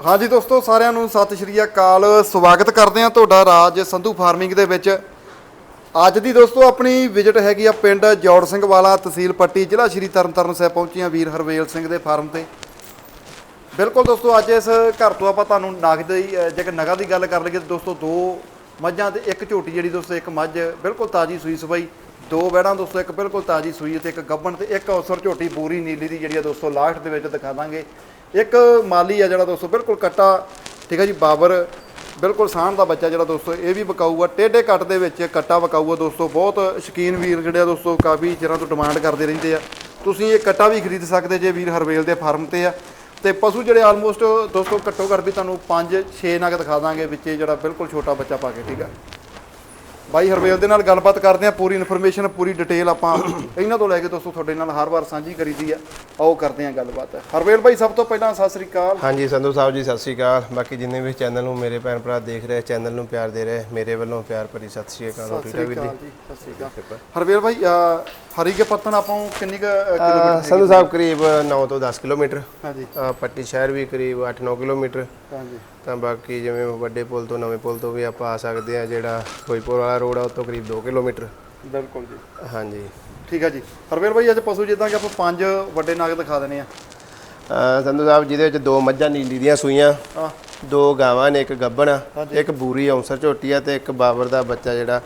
ਹਾਂਜੀ ਦੋਸਤੋ, ਸਾਰਿਆਂ ਨੂੰ ਸਤਿ ਸ਼੍ਰੀ ਅਕਾਲ। ਸਵਾਗਤ ਕਰਦੇ ਹਾਂ ਤੁਹਾਡਾ ਰਾਜ ਸੰਧੂ ਫਾਰਮਿੰਗ ਦੇ ਵਿੱਚ। ਅੱਜ ਦੀ ਦੋਸਤੋ, ਆਪਣੀ ਵਿਜ਼ਿਟ ਹੈਗੀ ਆ ਪਿੰਡ ਜੋੜ ਸਿੰਘ ਵਾਲਾ, ਤਹਿਸੀਲ ਪੱਟੀ, ਜ਼ਿਲ੍ਹਾ ਸ਼੍ਰੀ ਤਰਨਤਾਰਨ ਸਾਹਿਬ ਪਹੁੰਚੀਆਂ ਵੀਰ ਹਰਵੇਲ ਸਿੰਘ ਦੇ ਫਾਰਮ ਤੇ। ਬਿਲਕੁਲ ਦੋਸਤੋ, ਅੱਜ ਇਸ ਘਰ ਤੋਂ ਆਪਾਂ ਤੁਹਾਨੂੰ ਨਗ ਦੀ ਜੇਕਰ ਨਗਾ ਦੀ ਗੱਲ ਕਰ ਲਈਏ ਤਾਂ ਦੋਸਤੋ, ਦੋ ਮੱਝਾਂ ਤੇ ਇੱਕ ਝੋਟੀ ਜਿਹੜੀ ਦੋਸਤੋ, ਇੱਕ ਮੱਝ ਬਿਲਕੁਲ ਤਾਜੀ ਸੂਈ ਸਵਾਈ ਦੋ ਵੈੜਾਂ ਦੋਸਤੋ, ਇੱਕ ਬਿਲਕੁਲ ਤਾਜੀ ਸੂਈ ਤੇ ਇੱਕ ਗੱਬਣ ਤੇ ਇੱਕ ਔਸਰ ਝੋਟੀ ਪੂਰੀ ਨੀਲੀ ਦੀ ਜਿਹੜੀ ਆ ਦੋਸਤੋ, ਲਾਸਟ ਦੇ ਵਿੱਚ ਦਿਖਾ ਦਾਂਗੇ। ਇੱਕ ਮਾਲੀ ਆ ਜਿਹੜਾ ਦੋਸਤੋ, ਬਿਲਕੁਲ ਕੱਟਾ, ਠੀਕ ਹੈ ਜੀ, ਬਾਬਰ, ਬਿਲਕੁਲ ਸਾਹਣ ਦਾ ਬੱਚਾ ਜਿਹੜਾ ਦੋਸਤੋ, ਇਹ ਵੀ ਵਿਕਾਊ ਆ ਟੇਢੇ ਕੱਟ ਦੇ ਵਿੱਚ ਕੱਟਾ ਵਿਕਾਊ ਆ ਦੋਸਤੋ, ਬਹੁਤ ਸ਼ਕੀਨ ਵੀਰ ਜਿਹੜੇ ਆ ਦੋਸਤੋ, ਕਾਫੀ ਚਿਰਾਂ ਤੋਂ ਡਿਮਾਂਡ ਕਰਦੇ ਰਹਿੰਦੇ ਆ। ਤੁਸੀਂ ਇਹ ਕੱਟਾ ਵੀ ਖਰੀਦ ਸਕਦੇ ਜੇ ਵੀਰ ਹਰਵੇਲ ਦੇ ਫਾਰਮ ਤੇ ਆ। ਤੇ ਪਸ਼ੂ ਜਿਹੜੇ ਆਲਮੋਸਟ ਦੋਸਤੋ, ਘੱਟੋ ਘੱਟ ਵੀ ਤੁਹਾਨੂੰ 5 6 ਨਗ ਦਿਖਾ ਦਾਂਗੇ, ਵਿੱਚ ਇਹ ਜਿਹੜਾ ਬਿਲਕੁਲ ਛੋਟਾ ਬੱਚਾ ਪਾ ਕੇ, ਠੀਕ ਆ। ਬਾਈ ਹਰਵੇਲ ਦੇ ਨਾਲ ਗੱਲਬਾਤ ਕਰਦੇ ਆ ਪੂਰੀ ਇਨਫੋਰਮੇਸ਼ਨ ਪੂਰੀ ਡਿਟੇਲ ਆਪਾਂ ਇਹਨਾਂ ਤੋਂ ਲੈ ਕੇ ਦੋਸਤੋ ਤੁਹਾਡੇ ਨਾਲ ਹਰ ਵਾਰ ਸਾਂਝੀ ਕਰੀਦੀ ਆ ਆਓ ਕਰਦੇ ਆ ਗੱਲਬਾਤ। ਹਰਵੇਲ ਬਾਈ ਸਭ ਤੋਂ ਪਹਿਲਾਂ ਸਤਿ ਸ੍ਰੀ ਅਕਾਲ। ਹਾਂਜੀ ਸੰਧੂ ਸਾਹਿਬ ਜੀ ਸਤਿ ਸ਼੍ਰੀ ਅਕਾਲ। ਬਾਕੀ ਜਿੰਨੇ ਵੀ ਚੈਨਲ ਨੂੰ ਮੇਰੇ ਭੈਣ ਭਰਾ ਦੇਖ ਰਹੇ ਚੈਨਲ ਨੂੰ ਪਿਆਰ ਦੇ ਰਹੇ ਮੇਰੇ ਵੱਲੋਂ ਪਿਆਰ ਭਰੀ ਸਤਿ ਸ਼੍ਰੀ ਅਕਾਲ। ਹੋ ਸਤਿ ਠੀਕ ਹੈ ਸ੍ਰੀ ਵੀਰ ਅਕਾਲ ਜੀ? ਜੀ ਸਤਿ ਸ੍ਰੀ ਅਕਾਲ। ਹਰਵੇਲ ਬਾਈ ਹਰੀ ਕੇ ਪੱਤਨ ਆਪਾਂ ਨੂੰ ਕਿੰਨੀ ਕੁ ਕਿਲੋਮੀਟਰ ਸੰਧੂ ਸਾਹਿਬ ਕਰੀਬ 9 ਤੋਂ 10 ਕਿਲੋਮੀਟਰ। ਹਾਂਜੀ। ਪੱਟੀ ਸ਼ਹਿਰ ਵੀ ਕਰੀਬ 8-9 ਕਿਲੋਮੀਟਰ। ਹਾਂਜੀ। ਤਾਂ ਬਾਕੀ ਜਿਵੇਂ ਵੱਡੇ ਪੁਲ ਤੋਂ ਨਵੇਂ ਪੁਲ ਤੋਂ ਵੀ ਆਪਾਂ ਆ ਸਕਦੇ ਆ ਜਿਹੜਾ ਫਿਰੋਜ਼ਪੁਰ ਵਾਲਾ ਰੋਡ ਆ ਉਹ ਤੋਂ ਕਰੀਬ 2 ਕਿਲੋਮੀਟਰ। ਬਿਲਕੁਲ ਜੀ। ਹਾਂਜੀ। ਠੀਕ ਆ ਜੀ। ਹਰਵੇਲ ਬਾਈ ਅੱਜ ਪਸ਼ੂ ਜਿੱਦਾਂ ਕਿ ਆਪਾਂ ਪੰਜ ਵੱਡੇ ਨਗ ਦਿਖਾ ਦਨੇ ਆ ਸੰਧੂ ਸਾਹਿਬ ਜਿਹਦੇ ਵਿੱਚ ਦੋ ਮੱਝਾਂ ਨੀਲੀ ਦੀਆਂ ਸੂਈਆਂ ਦੋ ਗਾਵਾਂ ਨੇ ਇੱਕ ਹਾਂਜੀ। ਇੱਕ ਬੂਰੀ ਔਂਸਰ ਝੋਟੀ ਆ ਤੇ ਇੱਕ ਬਾਬਰ ਦਾ ਬੱਚਾ ਜਿਹੜਾ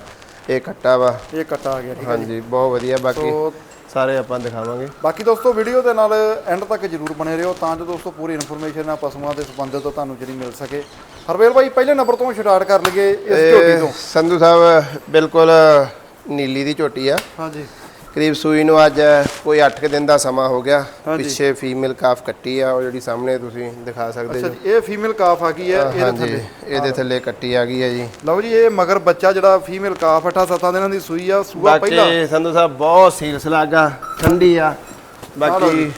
ਇਹ ਕੱਟਾ ਵਾ। ਇਹ ਕੱਟਾ ਆ ਗਿਆ ਠੀਕ ਜੀ। ਹਾਂਜੀ ਬਹੁਤ ਵਧੀਆ ਬਾਕੀ ਸੋ ਸਾਰੇ ਆਪਾਂ ਦਿਖਾਵਾਂਗੇ। ਬਾਕੀ ਦੋਸਤੋ ਵੀਡੀਓ ਦੇ ਨਾਲ ਐਂਡ ਤੱਕ ਜਰੂਰ ਬਣੇ ਰਹੋ ਤਾਂ ਜੋ ਦੋਸਤੋ ਪੂਰੀ ਇਨਫੋਰਮੇਸ਼ਨ ਆ ਪਸ਼ੂਆਂ ਦੇ ਸੰਬੰਧਿਤ ਤੁਹਾਨੂੰ ਜਿਹੜੀ ਮਿਲ ਸਕੇ। ਹਰਵੇਲ ਬਾਈ ਪਹਿਲੇ ਨੰਬਰ ਤੋਂ ਸਟਾਰਟ ਕਰ ਲਈਏ ਇਸ ਝੋਟੀ ਤੋਂ। ਸੰਧੂ ਸਾਹਿਬ ਬਿਲਕੁਲ ਨੀਲੀ ਦੀ ਝੋਟੀ ਆ। ਹਾਂਜੀ। ਕਰੀਬ ਸੂਈ ਨੂੰ ਅੱਜ ਕੋਈ 8 ਦਿਨ ਦਾ ਸਮਾਂ ਹੋ ਗਿਆ। ਪਿੱਛੇ ਫੀਮੇਲ ਕਾਫ ਕੱਟੀ ਆ ਉਹ ਜਿਹੜੀ ਸਾਹਮਣੇ ਤੁਸੀਂ ਦਿਖਾ ਸਕਦੇ ਜੀ। ਇਹ ਫੀਮੇਲ ਕਾਫ ਆ ਗਈ ਹੈ ਇਹਦੇ ਥੱਲੇ। ਇਹਦੇ ਥੱਲੇ ਕੱਟੀ ਆ ਗਈ ਹੈ ਜੀ। ਲਓ ਜੀ ਇਹ ਮਗਰ ਬੱਚਾ ਜਿਹੜਾ ਫੀਮੇਲ ਕਾਫ 8-7 ਦਿਨਾਂ ਦੀ ਸੂਈ ਆ ਸੂਆ ਪਹਿਲਾ। ਬਾਕੀ ਸੰਧੂ ਸਾਹਿਬ ਬਹੁਤ ਸੀਲਸ ਲੱਗਾ ਠੰਡੀ ਆ। ਬਾਕੀ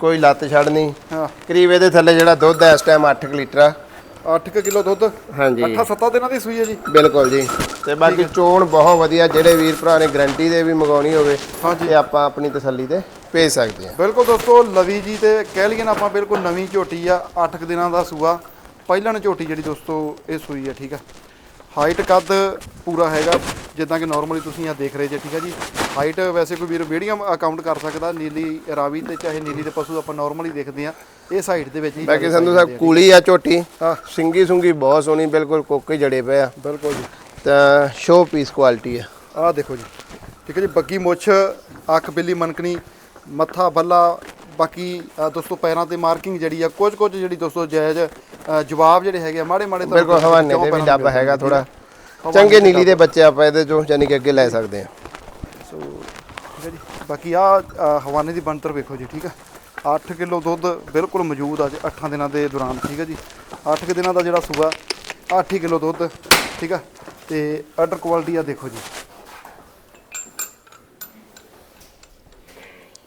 ਕੋਈ ਲੱਤ ਛੱਡਣੀ। ਹਾਂ। ਕਰੀਬ ਇਹਦੇ ਥੱਲੇ ਜਿਹੜਾ ਦੁੱਧ ਹੈ ਇਸ ਟਾਈਮ 8 ਲੀਟਰ ਆ। 8 ਕਿਲੋ ਦੁੱਧ? ਹਾਂਜੀ। 8-7 ਦਿਨਾਂ ਦੀ ਸੂਈ ਹੈ ਜੀ। ਬਿਲਕੁਲ ਜੀ। ਤੇ ਬਾਕੀ ਚੋਣ ਬਹੁਤ ਵਧੀਆ ਜਿਹੜੇ ਵੀਰ ਭਰਾ ਨੇ ਗਰੰਟੀ ਦੇ ਵੀ ਮੰਗਾਉਣੀ ਹੋਵੇ ਤੇ ਆਪਾਂ ਆਪਣੀ ਤਸੱਲੀ ਤੇ ਭੇਜ ਸਕਦੇ ਹਾਂ। ਬਿਲਕੁਲ ਦੋਸਤੋ ਲਵੀ ਜੀ ਤੇ ਕਹਿ ਲਈਏ ਨਾ ਆਪਾਂ ਬਿਲਕੁਲ ਨਵੀਂ ਝੋਟੀ ਆ 8 ਦਿਨਾਂ ਦਾ ਸੂਆ। ਪਹਿਲਣ ਝੋਟੀ ਜਿਹੜੀ ਦੋਸਤੋ ਇਹ ਸੂਈ ਆ ਠੀਕ ਆ ਹਾਈਟ ਕੱਦ ਪੂਰਾ ਹੈਗਾ ਜਿੱਦਾਂ ਕਿ ਨਾਰਮਲੀ ਤੁਸੀਂ ਆ ਦੇਖ ਰਹੇ ਜੇ ਠੀਕ ਆ ਜੀ। ਹਾਈਟ ਵੈਸੇ ਕੋਈ ਵੀਰ ਮੀਡੀਅਮ ਅਕਾਊਂਟ ਕਰ ਸਕਦਾ ਨੀਲੀ ਰਾਵੀ ਤੇ ਚਾਹੇ ਨੀਲੀ ਦੇ ਪਸ਼ੂ ਆਪਾਂ ਨਾਰਮਲੀ ਦੇਖਦੇ ਆ ਇਹ ਹਾਈਟ ਦੇ ਵਿੱਚ ਹੀ ਬਾਕੀ ਸੰਧੂ ਸਾਹਿਬ ਕੂਲੀ ਆ ਝੋਟੀ ਹਾਂ। ਸਿੰਗੀ ਸੁੰਗੀ ਬਹੁਤ ਸੋਹਣੀ ਬਿਲਕੁਲ ਕੋਕੇ ਜੜੇ ਪਏ ਆ। ਬਿਲਕੁਲ ਜੀ। ਤਾਂ ਸ਼ੋ ਪੀਸ ਕੁਆਲਿਟੀ ਆ। ਆਹ ਦੇਖੋ ਜੀ ਠੀਕ ਹੈ ਜੀ ਬੱਗੀ ਮੁੱਛ ਅੱਖ ਬਿੱਲੀ ਮਨਕਣੀ ਮੱਥਾ ਬੱਲਾ ਬਾਕੀ ਦੋਸਤੋ ਪੈਰਾਂ ਤੇ ਮਾਰਕਿੰਗ ਜਿਹੜੀ ਆ ਕੁਝ ਕੁਝ ਜਿਹੜੀ ਦੋਸਤੋ ਜਾਇਜ਼ ਜਵਾਬ ਜਿਹੜੇ ਹੈਗੇ ਆ ਮਾੜੇ ਮਾੜੇ ਤਾਂ ਬਿਲਕੁਲ ਹਵਾਨੇ ਦੇ ਵੀ ਡੱਬ ਤੇ ਹੈਗਾ ਥੋੜਾ ਚੰਗੇ ਨੀਲੀ ਦੇ ਬੱਚੇ ਆਪਾਂ ਇਹਦੇ ਚੋਂ ਯਾਨੀ ਕਿ ਅੱਗੇ ਲੈ ਸਕਦੇ ਆ ਠੀਕ ਹੈ ਜੀ। ਬਾਕੀ ਆ ਹਵਾਨੇ ਦੀ ਬਣਤਰ ਵੇਖੋ ਜੀ ਠੀਕ ਆ 8 ਕਿਲੋ ਦੁੱਧ ਬਿਲਕੁਲ ਮੌਜੂਦ ਆ ਜੀ 8 ਦਿਨਾਂ ਦੇ ਦੌਰਾਨ ਠੀਕ ਹੈ ਜੀ। 8 ਦਿਨਾਂ ਦਾ ਜਿਹੜਾ ਸੂਆ 8 ਕਿਲੋ ਦੁੱਧ ਠੀਕ ਆ ਤੇ ਆਰਡਰ ਕੁਆਲਿਟੀ ਆ ਦੇਖੋ ਜੀ।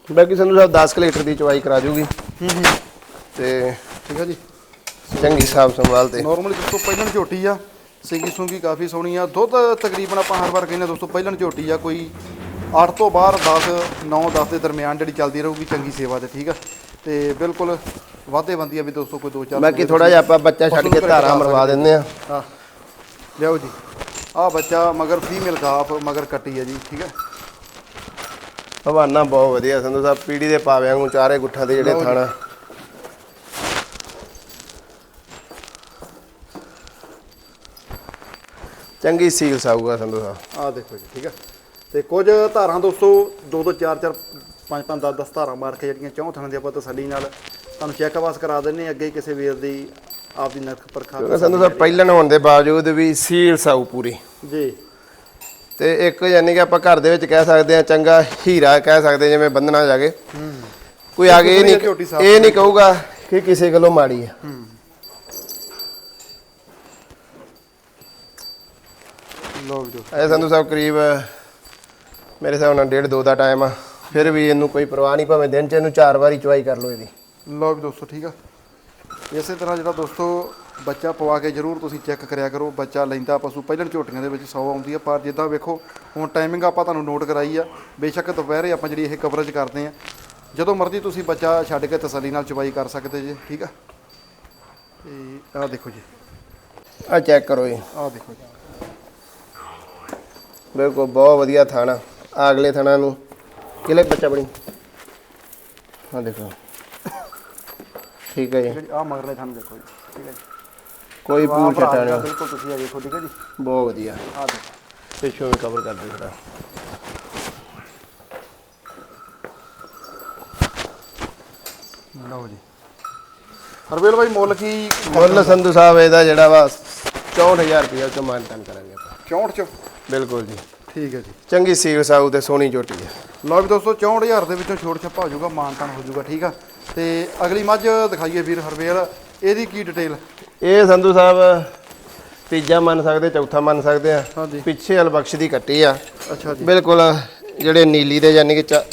ਬਾਕੀ ਸੰਧੂ ਸਾਹਿਬ 10 ਕੁ ਲੀਟਰ ਦੀ ਚਵਾਈ ਕਰਾ ਜੂਗੀ ਹੂੰ ਹੂੰ। ਤੇ ਠੀਕ ਆ ਜੀ। ਚੰਗੀ ਸਾਫ਼ ਸੰਭਾਲ ਤੇ। ਨਾਰਮਲੀ ਦੋਸਤੋ ਪਹਿਲਣ ਝੋਟੀ ਆ ਸਿੰਗੀ ਸੁੰਗੀ ਕਾਫੀ ਸੋਹਣੀ ਆ। ਦੁੱਧ ਤਕਰੀਬਨ ਆਪਾਂ ਹਰ ਵਾਰ ਕਹਿੰਦੇ ਆ ਦੋਸਤੋ ਪਹਿਲਣ ਝੋਟੀ ਆ ਕੋਈ 8 ਤੋਂ ਬਾਹਰ 10 9 10 ਦੇ ਦਰਮਿਆਨ ਜਿਹੜੀ ਚੱਲਦੀ ਰਹੂਗੀ ਚੰਗੀ ਸੇਵਾ ਤੇ ਠੀਕ ਆ? ਤੇ ਬਿਲਕੁਲ ਵਾਧੇ ਬੰਦੀ ਆ ਵੀ ਦੋਸਤੋ ਕੋਈ 2 4 ਬਾਕੀ ਥੋੜਾ ਜਿਹਾ ਆਪਾਂ ਬੱਚਾ ਛੱਡ ਕੇ ਧਾਰਾ ਮਰਵਾ ਦਿੰਦੇ ਆ ਆ ਲਿਆਓ ਜੀ। ਆ ਬੱਚਾ ਮਗਰ ਫੀਮੇਲ ਕਾਫ ਮਗਰ ਕੱਟੀ ਆ ਜੀ ਠੀਕ ਆ? ਹਵਾਨਾ ਬਹੁਤ ਵਧੀਆ ਸੰਧੂ ਸਾਹਿਬ ਪੀੜੀ ਦੇ ਪਾਵਿਆਂ ਨੂੰ ਚਾਰੇ ਗੁੱਠਾਂ ਦੇ ਜਿਹੜੇ ਥਾਣਾ ਚੰਗੀ ਸੀਲ ਸਾਊਗਾ ਸੰਧੂ ਸਾਹਿਬ। ਆ ਦੇਖੋ ਜੀ ਠੀਕ ਆ? ਤੇ ਕੁਝ ਧਾਰਾਂ ਦੋਸਤੋ 2 ਤੋਂ 4 4 5 5 10 10 ਧਾਰਾਂ ਮਾਰ ਕੇ ਜਿਹੜੀਆਂ ਚੌਂ ਥਾਂ ਦੀ ਆਪਾਂ ਤਸੱਲੀ ਨਾਲ ਤੁਹਾਨੂੰ ਚੈੱਕ ਵਾਸ ਕਰਾ ਦਿੰਨੇ ਅੱਗੇ ਕਿਸੇ ਵੀਰ ਦੀ ਆਪਦੀ ਨਰਖ ਪਰਖਾ ਕਿਉਂਕਿ ਸੰਧੂ ਸਾਹਿਬ ਪਹਿਲਣ ਹੋਣ ਦੇ ਬਾਵਜੂਦ ਵੀ ਸੀਲ ਸਾਊ ਪੂਰੀ। ਜੀ। ਤੇ ਇੱਕ ਯਾਨੀ ਕਿ ਆਪਾਂ ਘਰ ਦੇ ਵਿੱਚ ਕਹਿ ਸਕਦੇ ਆ ਚੰਗਾ ਹੀਰਾ ਕਹਿ ਸਕਦੇ ਜਿਵੇਂ ਬੰਦਨਾ ਜਾ ਕੇ ਕੋਈ ਆ ਕੇ ਇਹ ਨਹੀਂ ਇਹ ਨਹੀਂ ਕਹੂਗਾ ਕਿ ਕਿਸੇ ਗੱਲੋਂ ਮਾੜੀ ਆ। ਲੋ ਜੋ ਇਹ ਸੰਧੂ ਸਾਹਿਬ ਕਰੀਬ ਮੇਰੇ ਹਿਸਾਬ ਨਾਲ ਡੇਢ ਦੋ ਦਾ ਟਾਈਮ ਆ। ਫਿਰ ਵੀ ਇਹਨੂੰ ਕੋਈ ਪਰਵਾਹ ਨਹੀਂ ਭਾਵੇਂ ਦਿਨ ਚ ਇਹਨੂੰ ਚਾਰ ਵਾਰੀ ਚੁਆਈ ਕਰ ਲਓ ਇਹਦੀ। ਲੋ ਵੀ ਦੋਸਤੋ ਠੀਕ ਆ? ਇਸੇ ਤਰ੍ਹਾਂ ਜਿਹੜਾ ਦੋਸਤੋ ਬੱਚਾ ਪਵਾ ਕੇ ਜਰੂਰ ਤੁਸੀਂ ਚੈੱਕ ਕਰਿਆ ਕਰੋ। ਬੱਚਾ ਲੈਂਦਾ ਪਸ਼ੂ ਪਹਿਲਣ ਝੋਟੀਆਂ ਦੇ ਵਿੱਚ 100 ਆਉਂਦੀ ਆ ਪਰ ਜਿੱਦਾਂ ਵੇਖੋ ਹੁਣ ਟਾਈਮਿੰਗ ਆਪਾਂ ਤੁਹਾਨੂੰ ਨੋਟ ਕਰਾਈ ਆ। ਬੇਸ਼ੱਕ ਦੁਪਹਿਰੇ ਆਪਾਂ ਜਿਹੜੀ ਇਹ ਕਵਰੇਜ ਕਰਦੇ ਆ। ਜਦੋਂ ਮਰਜ਼ੀ ਤੁਸੀਂ ਬੱਚਾ ਛੱਡ ਕੇ ਤਸੱਲੀ ਨਾਲ ਚਵਾਈ ਕਰ ਸਕਦੇ ਜੇ ਠੀਕ ਆ? ਤੇ ਆਹ ਦੇਖੋ ਜੀ। ਆ ਚੈੱਕ ਕਰੋ ਜੀ। ਆਹ ਦੇਖੋ ਜੀ। ਬਿਲਕੁਲ ਬਹੁਤ ਵਧੀਆ ਥਾਣਾ ਅਗਲੇ ਥਾਣਾ ਨੂੰ। ਕਿਲੇ ਬੱਚਾ ਬਣੀ। ਆ ਦੇਖੋ। ਠੀਕ ਹੈ ਜੀ। ਆਹ ਮਗਰਲੇ ਥਾਂ ਦੇਖੋ ਜੀ। ਠੀਕ ਹੈ ਜੀ। ਕੋਈ ਆਹ ਪੂਛ ਭਰਾ ਛਟਾ ਜਿਹੜਾ ਨਹੀਂ। ਬਿਲਕੁਲ ਤੁਸੀਂ ਆ ਦੇਖੋ ਠੀਕ ਹੈ ਜੀ। ਬਹੁਤ ਵਧੀਆ। ਆਹ ਦੇਖੋ। ਪਿੱਛੋਂ ਵੀ ਕਵਰ ਕਰ ਦੇ ਥੋੜਾ ਲਓ ਜੀ। ਹਰਵੇਲ ਭਾਈ ਮੁੱਲ ਕੀ ਮੁੱਲ ਸੰਧੂ ਸਾਹਿਬ ਇਹਦਾ ਜਿਹੜਾ ਵਾ 64000 ਰੁਪਏ ਚ ਮਾਨਤਨ ਕਰਾਂਗੇ ਆਪਾਂ। 64 ਚ? ਬਿਲਕੁਲ ਜੀ। ਠੀਕ ਹੈ ਜੀ। ਚੰਗੀ ਸੀਲ ਸਾਊ ਤੇ ਸੋਹਣੀ ਝੋਟੀ ਹੈ। ਲਓ ਵੀ ਦੋਸਤੋ 64000 ਦੇ ਵਿੱਚੋਂ ਛੋੜ ਛੱਪਾ ਹੋ ਜਾਊਗਾ ਮਾਨਤਾਨ ਹੋ ਜਾਊਗਾ ਠੀਕ ਆ। ਤੇ ਅਗਲੀ ਮੱਝ ਦਿਖਾਈਏ ਵੀਰ ਹਰਵੇਲ ਇਹਦੀ ਕੀ ਡਿਟੇਲ ਇਹ ਸੰਧੂ ਸਾਹਿਬ ਤੀਜਾ ਮੰਨ ਸਕਦੇ ਚੌਥਾ ਮੰਨ ਸਕਦੇ ਆ। ਹਾਂਜੀ। ਪਿੱਛੇ ਅਲਬਖਸ਼ ਦੀ ਕੱਟੀ ਆ। ਅੱਛਾ ਜੀ। ਬਿਲਕੁਲ ਜਿਹੜੇ ਨੀਲੀ ਦੇ ਯਾਨੀ ਕਿ ਚ-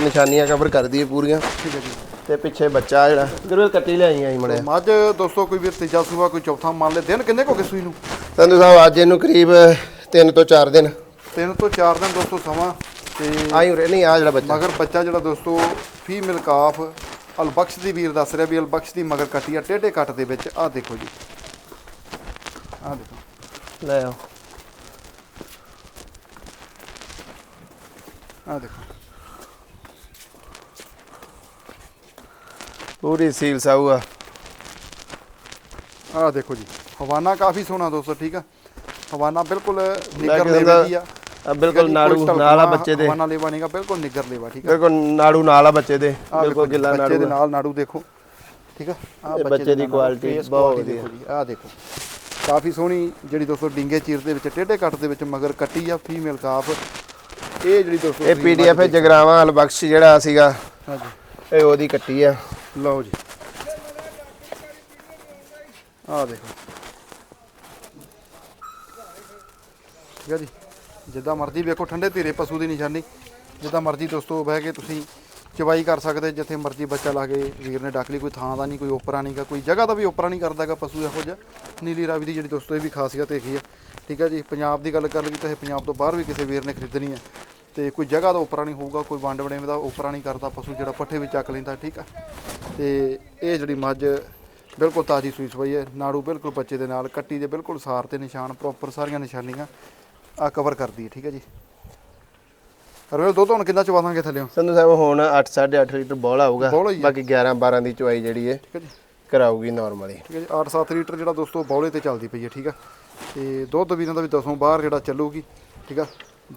ਨਿਸ਼ਾਨੀਆਂ ਕਵਰ ਕਰਦੀ ਹੈ ਪੂਰੀਆਂ। ਠੀਕ ਹੈ ਜੀ। ਤੇ ਪਿੱਛੇ ਬੱਚਾ ਜਿਹੜਾ ਗੁਰੂ ਕੱਟੀ ਲਿਆਈਆਂ ਸੀ ਮੜੇ ਮੱਝ ਦੋਸਤੋ ਕੋਈ ਵੀਰ ਤੀਜਾ ਸੂਆ ਕੋਈ ਚੌਥਾ ਮੰਨ ਲੈ ਦਿਨ ਕਿੰਨੇ ਕੋ ਸੂਈ ਨੂੰ? ਸੰਧੂ ਸਾਹਿਬ ਅੱਜ ਇਹਨੂੰ ਕਰੀਬ 3 ਤੋਂ 4 ਦਿਨ। ਤਿੰਨ ਤੋਂ ਚਾਰ ਦਿਨ ਦੋਸਤੋ ਸਮਾਂ ਤੇ ਆਈ ਉਰੇ ਨਹੀਂ ਆ ਜਿਹੜਾ ਬੱਚਾ। ਮਗਰ ਬੱਚਾ ਜਿਹੜਾ ਦੋਸਤੋ ਫੀਮੇਲ ਕਾਫ ਅਲਬਖਸ਼ ਦੀ ਵੀਰ ਦੱਸ ਰਿਹਾ ਵੀ ਅਲਬਖਸ਼ ਦੀ ਮਗਰ ਕੱਟੀ ਆ ਟੇਢੇ ਕੱਟ ਦੇ ਵਿੱਚ। ਆਹ ਦੇਖੋ ਜੀ। ਆਹ ਦੇਖੋ। ਲੈ ਆਓ। ਆਹ ਦੇਖੋ। ਪੂਰੀ ਸੀਲ ਸਾਊ ਆ। ਆਹ ਦੇਖੋ ਜੀ। ਹਵਾਨਾ ਕਾਫੀ ਸੋਹਣਾ ਦੋਸਤੋ ਠੀਕ ਆ? ਹਵਾਨਾ ਬਿਲਕੁਲ ਸਮਝਾ- ਦੀ ਆ ਆ। ਬਿਲਕੁਲ ਨਾੜੂ ਨਾਲ ਆ ਬੱਚੇ ਦੇ। ਹਵਾਨਾ ਲੈਵਾ ਨਹੀਂਗਾ ਬਿਲਕੁਲ ਨਿੱਗਰ ਲੈਵਾ ਠੀਕ ਆ। ਬਿਲਕੁਲ ਨਾੜੂ ਨਾਲ ਆ ਬੱਚੇ ਦੇ ਬਿਲਕੁਲ ਗਿੱਲਾ ਬੱਚੇ ਨਾੜੂ ਦੇ ਆ। ਨਾਲ ਨਾੜੂ ਦੇਖੋ ਠੀਕ ਆ। ਇਹ ਬੱਚੇ ਦੀ face ਬਹੁਤ ਜੀ ਆਹ ਦੇਖੋ। ਕਾਫੀ ਸੋਹਣੀ ਜਿਹੜੀ ਦੋਸਤੋ ਡਿੰਗੇ ਚੀਰ ਦੇ ਵਿੱਚ ਟੇਢੇ ਕੱਟ ਦੇ ਵਿੱਚ ਮਗਰ ਕੱਟੀ ਆ ਫੀਮੇਲ ਕਾਫ ਇਹ ਜਿਹੜੀ ਦੋਸਤੋ ਇਹ ਪੀਡੀਐਫ ਜਗਰਾਵਾਂ ਅਲਬਖਸ਼ ਜਿਹੜਾ ਸੀਗਾ ਹਾਂਜੀ। ਇਹ ਉਹਦੀ ਕੱਟੀ ਆ। ਲਓ ਜੀ। ਆਹ ਦੇਖੋ। ਠੀਕ ਹੈ ਜੀ। ਜਿੱਦਾਂ ਮਰਜ਼ੀ ਵੇਖੋ, ਠੰਡੇ ਧੀਰੇ ਪਸ਼ੂ ਦੀ ਨਿਸ਼ਾਨੀ। ਜਿੱਦਾਂ ਮਰਜ਼ੀ ਦੋਸਤੋ ਬਹਿ ਕੇ ਤੁਸੀਂ ਚਵਾਈ ਕਰ ਸਕਦੇ, ਜਿੱਥੇ ਮਰਜ਼ੀ ਬੱਚਾ ਲਾ ਕੇ ਵੀਰ ਨੇ ਡੱਕ ਲਈ, ਕੋਈ ਥਾਂ ਦਾ ਨਹੀਂ, ਕੋਈ ਓਪਰਾ ਨਹੀਂਗਾ ਕੋਈ ਜਗ੍ਹਾ ਦਾ ਵੀ ਓਪਰਾ ਨਹੀਂ ਕਰਦਾਗਾ ਪਸ਼ੂ ਇਹੋ ਜਿਹਾ। ਨੀਲੀ ਰਾਵੀ ਦੀ ਜਿਹੜੀ ਦੋਸਤੋ ਇਹ ਵੀ ਖਾਸੀਅਤ ਹੈਗੀ ਆ। ਠੀਕ ਹੈ ਜੀ, ਪੰਜਾਬ ਦੀ ਗੱਲ ਕਰ ਲਈ ਤਾਂ ਇਹ ਪੰਜਾਬ ਤੋਂ ਬਾਹਰ ਵੀ ਕਿਸੇ ਵੀਰ ਨੇ ਖਰੀਦਣੀ ਹੈ ਤੇ ਕੋਈ ਜਗ੍ਹਾ ਦਾ ਓਪਰਾ ਨਹੀਂ ਹੋਊਗਾ, ਕੋਈ ਵੰਡ ਵੜੇਵੇਂ ਦਾ ਓਪਰਾ ਨਹੀਂ ਕਰਦਾ ਪਸ਼ੂ, ਜਿਹੜਾ ਪੱਠੇ ਵੀ ਚੱਕ ਲੈਂਦਾ, ਠੀਕ ਆ। ਤੇ ਇਹ ਜਿਹੜੀ ਮੱਝ ਬਿਲਕੁਲ ਤਾਜ਼ੀ ਸੂਈ ਸਵਾਈ ਹੈ, ਨਾੜੂ ਬਿਲਕੁਲ ਬੱਚੇ ਦੇ ਨਾਲ, ਕੱਟੀ ਦੇ ਬਿਲਕੁਲ ਸਾਰ ਤੇ ਨਿਸ਼ਾਨ ਪ੍ਰੋਪਰ ਸਾਰੀਆਂ ਨਿਸ਼ਾਨੀਆਂ। ਆ ਕਵਰ ਕਰਦੀ ਹੈ ਠੀਕ ਹੈ ਜੀ। ਹਰਵੇਲ ਦੋ ਤੁਹਾਨੂੰ ਕਿੰਨਾ ਚਵਾ ਦਾਂਗੇ ਥੱਲੇੋਂ? ਸੰਧੂ ਸਾਹਿਬ ਹੁਣ 8 8.5 ਲੀਟਰ ਬੋਲਾ ਆਊਗਾ। ਬੋਲਾ ਹੀ ਆ। ਬਾਕੀ 11 12 ਦੀ ਚੁਆਈ ਜਿਹੜੀ ਹੈ ਠੀਕ ਹੈ ਜੀ। ਕਰਾਊਗੀ ਨਾਰਮਲੀ ਠੀਕ ਹੈ ਜੀ 8-7 ਲੀਟਰ ਜਿਹੜਾ ਦੋਸਤੋ ਬੌਲੇ ਤੇ ਚੱਲਦੀ ਪਈ ਹੈ ਠੀਕ ਆ ਤੇ ਦੁੱਧ ਵੀਰਾਂ ਦਾ ਵੀ ਦਸੋਂ ਬਾਹਰ ਜਿਹੜਾ ਚੱਲੂਗੀ ਠੀਕ ਆ